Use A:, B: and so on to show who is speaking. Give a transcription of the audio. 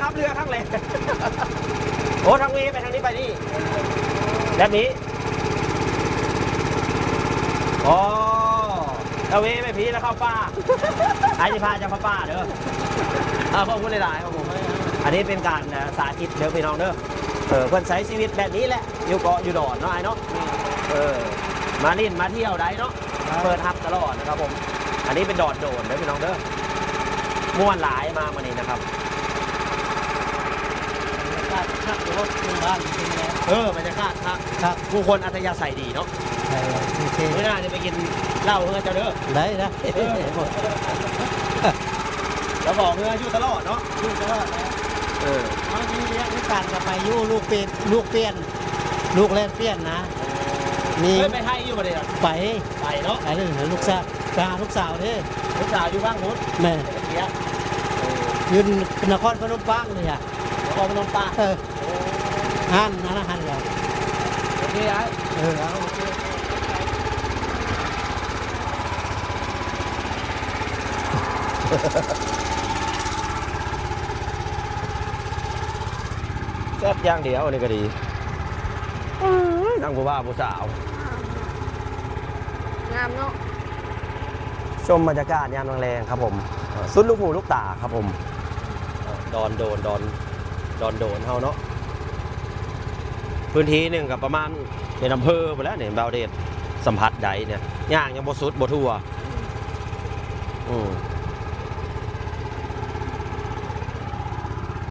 A: ขับเรือข้างเลยโอ้ทางนี้ไปทางนี้ไปนี่แบบนี้อ๋อตะเวไปพีแล้วเข้าป่าไอ้ที่พาจะเข้าป่าเด้อเอาขอบคุณหลายๆครับผมอันนี้เป็นการนะสาธิตเด้อพี่น้องเด้อเออเพิ่นใช้ชีวิตแบบนี้แหละอยู่เกาะอยู่ดอนเนาะไอ้เนาะเออมาเล่นมาเที่ยวได้เนาะเปิดทับตลอดนะครับผม อันนี้เป็นดอนโดนเด้อพี่น้องเด้อม่วนหลายมามานี่นะครับ
B: ขับขับ รถขึ้นบ้านขึ้นแล้ว
A: เออบรรยากาศครับ
B: ครับ
A: ผู้คนอัธยาศัยดีเนาะ
B: ใช่โอเค
A: เมื่อหน้าจะไปกินเหล้าเพื่อเจ้าเด้อ
B: ได้นะ
A: เออ
B: หมด
A: แล้วบอกเพื่ออยู่ตลอดเนาะ
B: ลูกตลอดแล้ว
A: เออ
B: เอาที่เลี้ยงที่การกับไปอยู่ลูกเปลี่ยนลูกเปลี่ยน ลูกเล่นเปลี่ยนนะมี
A: เพื่อนไปให้อยู่ประเดี๋ยว
B: ไป
A: ไปเนาะ
B: ไปเรื่องลูกสาวไปหาลูกสาวเด้
A: ลูกสาวอยู่บ้างพุทธ
B: แม่
A: เสีย
B: ยืนนครพนมปังเลยอะ
A: แล้วก็พนมปา
B: เออ หันนะหันแล้ว
A: โอเคไอ้
B: เออเอาโอเค
A: แซ่บอย่างเดียวอันนี้ก็ดีเอ้ยนั่งผู้บ่าวผู้สาว
C: งามเนาะ
A: ชมบรรยากาศยามแรงๆครับผมเอ่อสุดลูกหูลูกตาครับผมเอ่อดอนโดนดอนดอนโดนเฮาเนาะ พื้นที่หนึ่งกับประมาณเป็นอำเภอไปแล้วเนี่ยบาวเดชสัมผัสใดเนี่ยย่างยังบ่สุดบ่ทั่วอืม